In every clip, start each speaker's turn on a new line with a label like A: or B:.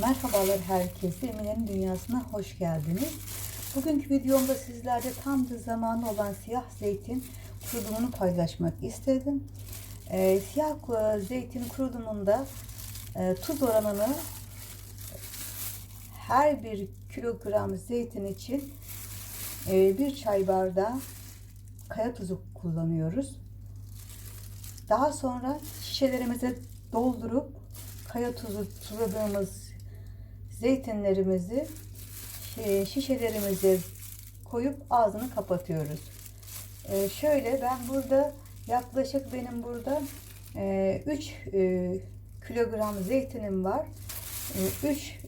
A: Merhabalar herkese. Emine'nin dünyasına hoş geldiniz. Bugünkü videomda sizlerle tam da zamanı olan siyah zeytin kurulumunu paylaşmak istedim. Ee, siyah e, zeytin kurulumunda e, tuz oranını her bir kilogram zeytin için e, bir çay bardağı kaya tuzu kullanıyoruz. Daha sonra şişelerimize doldurup kaya tuzu suladığımız zeytinlerimizi e, şişelerimize koyup ağzını kapatıyoruz. E, şöyle ben burada yaklaşık benim burada 3 kilogram zeytinim var. 3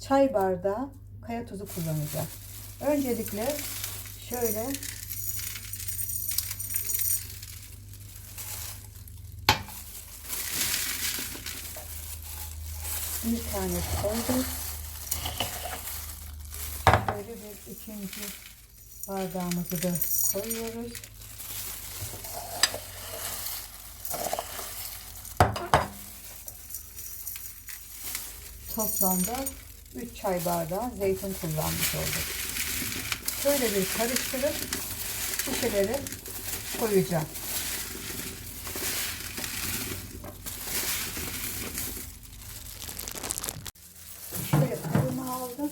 A: çay bardağı kaya tuzu kullanacağım. Öncelikle şöyle bir tane koyduk. Böyle bir ikinci bardağımızı da koyuyoruz. Toplamda 3 çay bardağı zeytin kullanmış olduk. Şöyle bir karıştırıp şişeleri koyacağım. Şöyle kabımı aldım.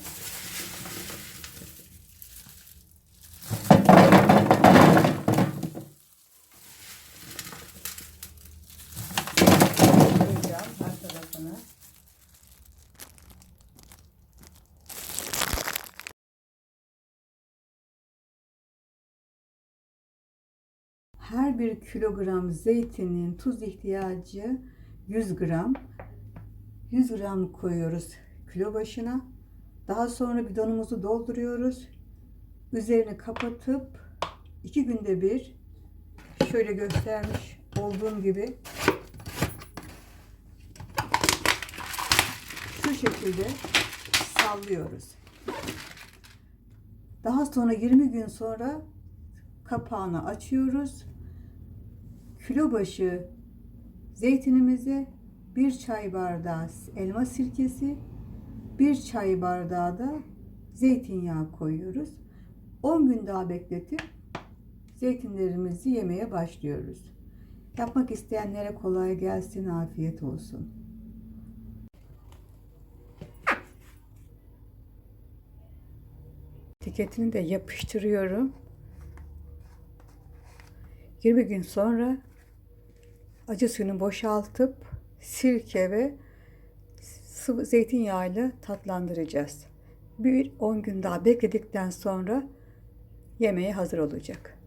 A: Koyacağım her tarafını. Her bir kilogram zeytinin tuz ihtiyacı 100 gram. 100 gram koyuyoruz kilo başına. Daha sonra bidonumuzu dolduruyoruz. Üzerini kapatıp iki günde bir şöyle göstermiş olduğum gibi şu şekilde sallıyoruz. Daha sonra 20 gün sonra kapağını açıyoruz. Kilo başı zeytinimizi bir çay bardağı elma sirkesi, bir çay bardağı da zeytinyağı koyuyoruz. 10 gün daha bekletip zeytinlerimizi yemeye başlıyoruz. Yapmak isteyenlere kolay gelsin, afiyet olsun. Etiketini de yapıştırıyorum. 20 gün sonra acı suyunu boşaltıp sirke ve sıvı zeytinyağıyla tatlandıracağız. Bir 10 gün daha bekledikten sonra yemeğe hazır olacak.